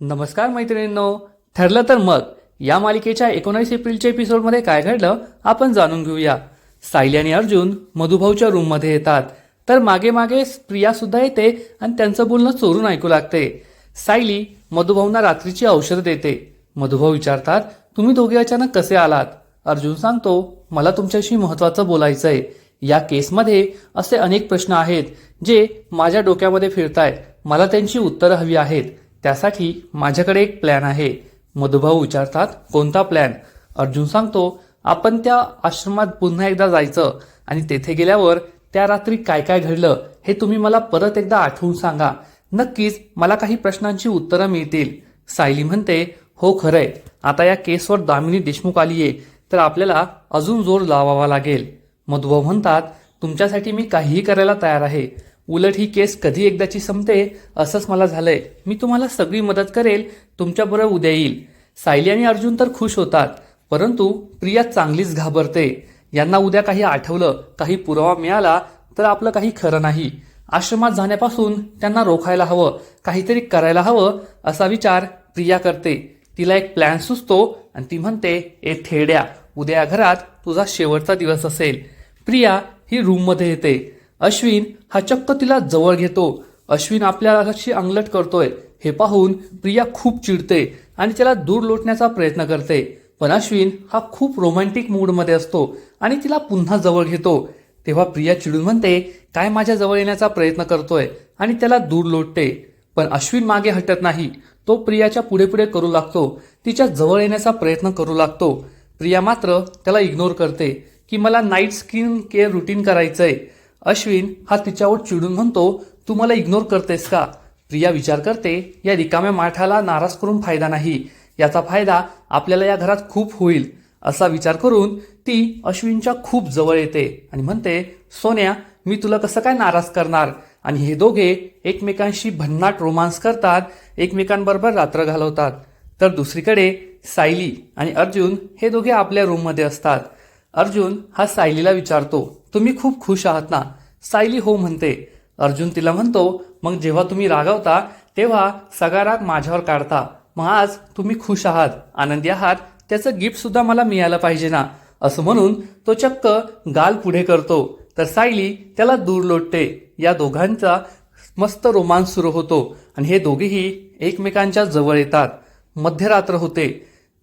नमस्कार मैत्रिणींनो. ठरलं तर मग या मालिकेच्या एकोणावीस एप्रिलच्या एपिसोडमध्ये काय घडलं आपण जाणून घेऊया. सायली आणि अर्जुन मधुभाऊच्या रूममध्ये येतात. तर मागे मागे प्रिया सुद्धा येते आणि त्यांचं बोलणं चोरून ऐकू लागते. सायली मधुभाऊंना रात्रीची औषध देते. मधुभाऊ विचारतात तुम्ही दोघे अचानक कसे आलात? अर्जुन सांगतो मला तुमच्याशी महत्वाचं बोलायचं आहे या केसमध्ये असे अनेक प्रश्न आहेत जे माझ्या डोक्यामध्ये फिरतायत. मला त्यांची उत्तरं हवी आहेत. त्यासाठी माझ्याकडे एक प्लॅन आहे. मधुभाऊ विचारतात कोणता प्लॅन अर्जुन सांगतो आपण त्या आश्रमात पुन्हा एकदा जायचं आणि तेथे गेल्यावर त्या रात्री काय काय घडलं हे तुम्ही मला परत एकदा आठवून सांगा. नक्कीच मला काही प्रश्नांची उत्तरं मिळतील. सायली म्हणते हो खरंय. आता या केसवर दामिनी देशमुख आलीये तर आपल्याला अजून जोर लावावा लागेल. मधुभाऊ म्हणतात तुमच्यासाठी मी काहीही करायला तयार आहे. उलट ही केस कधी एकदाची संपते असंच मला झालंय. मी तुम्हाला सगळी मदत करेल तुमच्याबरोबर उद्या येईल. सायली आणि अर्जुन तर खुश होतात परंतु प्रिया चांगलीच घाबरते. यांना उद्या काही आठवलं काही पुरावा मिळाला तर आपलं काही खरं नाही. आश्रमात जाण्यापासून त्यांना रोखायला हवं काहीतरी करायला हवं असा विचार प्रिया करते. तिला एक प्लॅन सुचतो आणि ती म्हणते ए थेड्या उद्या घरात तुझा शेवटचा दिवस असेल. प्रिया ही रूममध्ये येते. अश्विन हा चक्क तिला जवळ घेतो. अश्विन आपल्याशी अंगलट करतोय. हे पाहून प्रिया खूप चिडते आणि त्याला दूर लोटण्याचा प्रयत्न करते. पण अश्विन हा खूप रोमॅन्टिक मूडमध्ये असतो आणि तिला पुन्हा जवळ घेतो. तेव्हा प्रिया चिडून म्हणते काय माझ्या जवळ येण्याचा प्रयत्न करतोय? आणि त्याला दूर लोटते. पण अश्विन मागे हटत नाही. तो प्रियाच्या पुढे पुढे करू लागतो. तिच्या जवळ येण्याचा प्रयत्न करू लागतो. प्रिया मात्र त्याला इग्नोर करते की मला नाईट स्किन केअर रुटीन करायचंय. अश्विन हा तिच्यावर चिडून म्हणतो तू मला इग्नोर करतेस का? प्रिया विचार करते या रिकाम्या माठाला नाराज करून फायदा नाही. याचा फायदा आपल्याला या घरात खूप होईल. असा विचार करून ती अश्विनच्या खूप जवळ येते आणि म्हणते सोन्या मी तुला कसं काय नाराज करणार? आणि हे दोघे एकमेकांशी भन्नाट रोमांस करतात एकमेकांबरोबर रात्र घालवतात. तर दुसरीकडे सायली आणि अर्जुन हे दोघे आपल्या रूममध्ये असतात. अर्जुन हा सायलीला विचारतो तुम्ही खूप खुश आहात ना? सायली हो म्हणते. अर्जुन तिला म्हणतो मग जेव्हा तुम्ही रागावता तेव्हा सगळा राग माझ्यावर काढता. मग आज तुम्ही खुश आहात आनंदी आहात. त्याचं गिफ्ट सुद्धा मला मिळालं पाहिजे ना? असं म्हणून तो चक्क गाल पुढे करतो. तर सायली त्याला दूर लोटते. या दोघांचा मस्त रोमांस सुरू होतो आणि हे दोघेही एकमेकांच्या जवळ येतात. मध्यरात्र होते.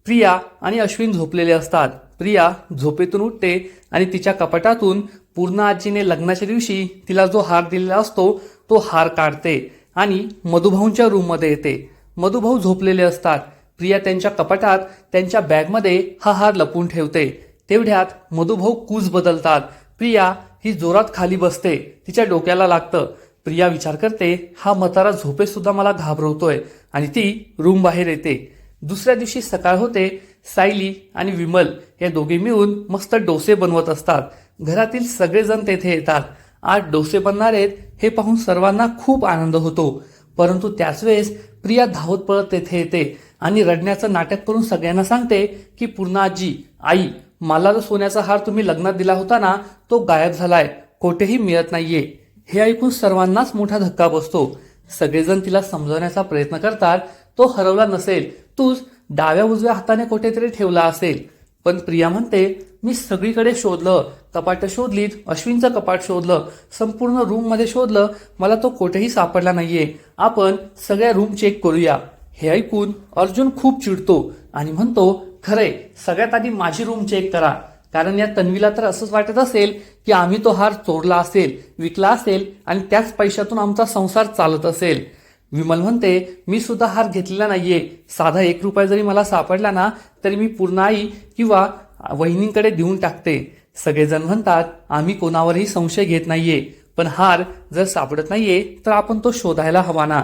प्रिया आणि अश्विन झोपलेले असतात. प्रिया झोपेतून उठते आणि तिच्या कपाटातून पूर्ण आजीने लग्नाच्या दिवशी तिला जो हार दिलेला असतो तो हार काढते आणि मधुभाऊंच्या रूममध्ये येते. मधुभाऊ झोपलेले असतात. प्रिया त्यांच्या कपाटात त्यांच्या बॅगमध्ये हा हार लपून ठेवते. तेवढ्यात मधुभाऊ कूज बदलतात. प्रिया ही जोरात खाली बसते. तिच्या डोक्याला लागतं. प्रिया विचार करते हा मतारा झोपेत सुद्धा मला घाबरवतोय. आणि ती रूम बाहेर येते. दुसऱ्या दिवशी सकाळ होते. सायली आणि विमल हे दोघे मिळून मस्त डोसे बनवत असतात. घरातील सगळेजण तेथे येतात. आज डोसे बनणार आहेत हे पाहून सर्वांना खूप आनंद होतो. परंतु त्याच वेळेस प्रिया धावत पळत तेथे येते आणि रडण्याचं नाटक करून सगळ्यांना सांगते की पूर्णा आजी आई मला जो सोन्याचा हार तुम्ही लग्नात दिला होता ना तो गायब झालाय. कोठेही मिळत नाहीये. हे ऐकून सर्वांनाच मोठा धक्का बसतो. सगळेजण तिला समजवण्याचा प्रयत्न करतात. तो हरवला नसेल. तूच डाव्या उजव्या हाताने कुठेतरी ठेवला असेल. पण प्रिया म्हणते मी सगळीकडे शोधलं. कपाटं शोधलीत. अश्विनचं कपाट शोधलं. संपूर्ण रूममध्ये शोधलं. मला तो कुठेही सापडला नाहीये. आपण सगळ्या रूम चेक करूया. हे ऐकून अर्जुन खूप चिडतो आणि म्हणतो खरंय सगळ्यात आधी माझी रूम चेक करा. कारण या तन्वीला तर असंच वाटत असेल की आम्ही तो हार चोरला असेल विकला असेल आणि त्याच पैशातून आमचा संसार चालत असेल. विमल म्हणते मी सुद्धा हार घेतलेला नाहीये. साधा एक रुपया जरी मला सापडला ना तरी मी पूर्ण आई किंवा वहिनींकडे देऊन टाकते. सगळेजण म्हणतात आम्ही कोणावरही संशय घेत नाहीये. पण हार जर सापडत नाहीये तर आपण तो शोधायला हवा ना.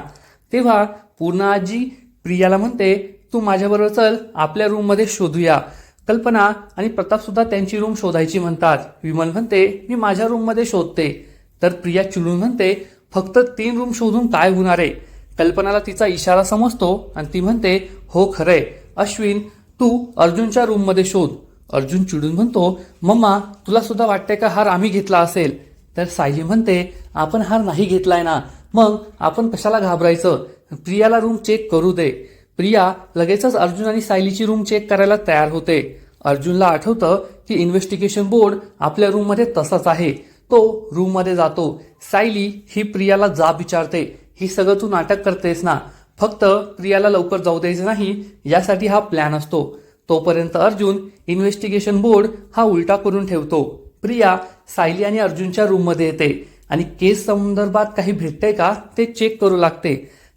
तेव्हा पूर्ण आजी प्रियाला म्हणते तू माझ्याबरोबर चल आपल्या रूममध्ये शोधूया. कल्पना आणि प्रताप सुद्धा त्यांची रूम शोधायची म्हणतात. विमल म्हणते मी माझ्या रूममध्ये शोधते. तर प्रिया चिडून म्हणते फक्त तीन रूम शोधून काय होणार आहे? कल्पनाला तिचा इशारा समजतो आणि ती म्हणते हो खरंय अश्विन तू अर्जुनच्या रूममध्ये शोध. अर्जुन चिडून म्हणतो मम्मा तुला सुद्धा वाटतंय का हार आम्ही घेतला असेल? तर सायली म्हणते आपण हार नाही घेतलाय ना. मग आपण कशाला घाबरायचं? प्रियाला रूम चेक करू दे. प्रिया लगेचच अर्जुन आणि सायलीची रूम चेक करायला तयार होते. अर्जुनला आठवतं की इन्व्हेस्टिगेशन बोर्ड आपल्या रूममध्ये तसाच आहे. तो रूममध्ये जातो. सायली ही प्रियाला जाब विचारते. ही सगळं तू नाटक करतेस ना फक्त प्रियाला लवकर जाऊ द्यायचं नाही यासाठी हा प्लॅन असतो. तोपर्यंत अर्जुन इन्व्हेस्टिगेशन बोर्ड हा उलटा करून ठेवतो. प्रिया सायली आणि अर्जुनच्या रूममध्ये येते आणि केस संदर्भात काही भेटतंय का ते चेक करू लागते.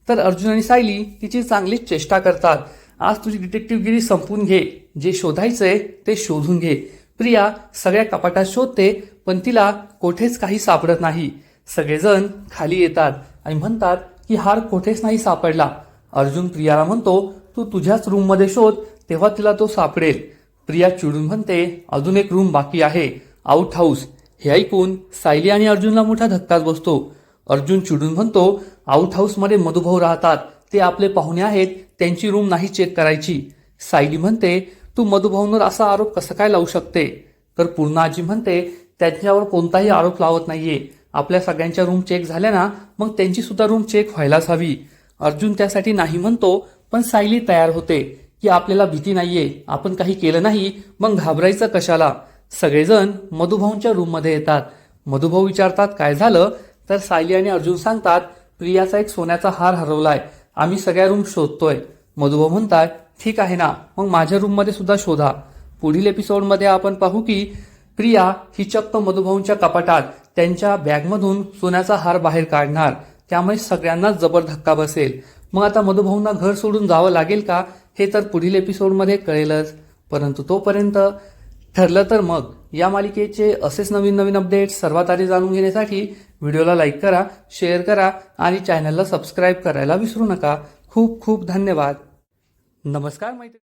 तर अर्जुन आणि सायली तिची चांगलीच चेष्टा करतात. आज तुझी डिटेक्टिव्हगिरी संपून घे. जे शोधायचंय ते शोधून घे. प्रिया सगळ्या कपाटात शोधते पण तिला कोठेच काही सापडत नाही. सगळेजण खाली येतात. आणि म्हणतात की हार कोठेच नाही सापडला. अर्जुन प्रियाला म्हणतो तू तुझ्याच रूममध्ये शोध तेव्हा तिला तो सापडेल. प्रिया चिडून म्हणते अजून एक रूम बाकी आहे आउट हाऊस हे ऐकून सायली आणि अर्जुनला मोठा धक्काच बसतो. अर्जुन चिडून म्हणतो आउट हाऊसमध्ये मधुभाऊ राहतात. ते आपले पाहुणे आहेत त्यांची रूम नाही चेक करायची. सायली म्हणते तू मधुभाऊंवर असा आरोप कसा काय लावू शकते? तर पूर्णा आजी म्हणते त्यांच्यावर कोणताही आरोप लावत नाहीये. आपल्या सगळ्यांच्या रूम चेक झाल्या ना मग त्यांची सुद्धा रूम चेक व्हायलाच हवी. अर्जुन त्यासाठी नाही म्हणतो पण सायली तयार होते की आपल्याला भीती नाहीये आपण काही केलं नाही मग घाबरायचं कशाला? सगळेजण मधुभाऊंच्या रूममध्ये येतात. मधुभाऊ विचारतात काय झालं? तर सायली आणि अर्जुन सांगतात प्रियाचा एक सोन्याचा हार हरवलाय आम्ही सगळ्या रूम शोधतोय. मधुभाऊ म्हणतात ठीक आहे ना मग माझ्या रूममध्ये सुद्धा शोधा. पुढील एपिसोडमध्ये आपण पाहू की प्रिया ही चक्क मधुभाऊंच्या कपाटात त्यांच्या बॅगमधून सोन्याचा हार बाहेर काढणार. त्यामुळे सगळ्यांनाच जबर धक्का बसेल. मग आता मधुभाऊंना घर सोडून जावं लागेल का? हे तर पुढील एपिसोडमध्ये कळेलच. परंतु तोपर्यंत ठरलं तर मग. या मालिकेचे असेच नवीन नवीन अपडेट्स सर्वात आधी जाणून घेण्यासाठी व्हिडिओला लाईक करा शेअर करा आणि चॅनलला सबस्क्राईब करायला विसरू नका. खूप खूप धन्यवाद. नमस्कार मैत्री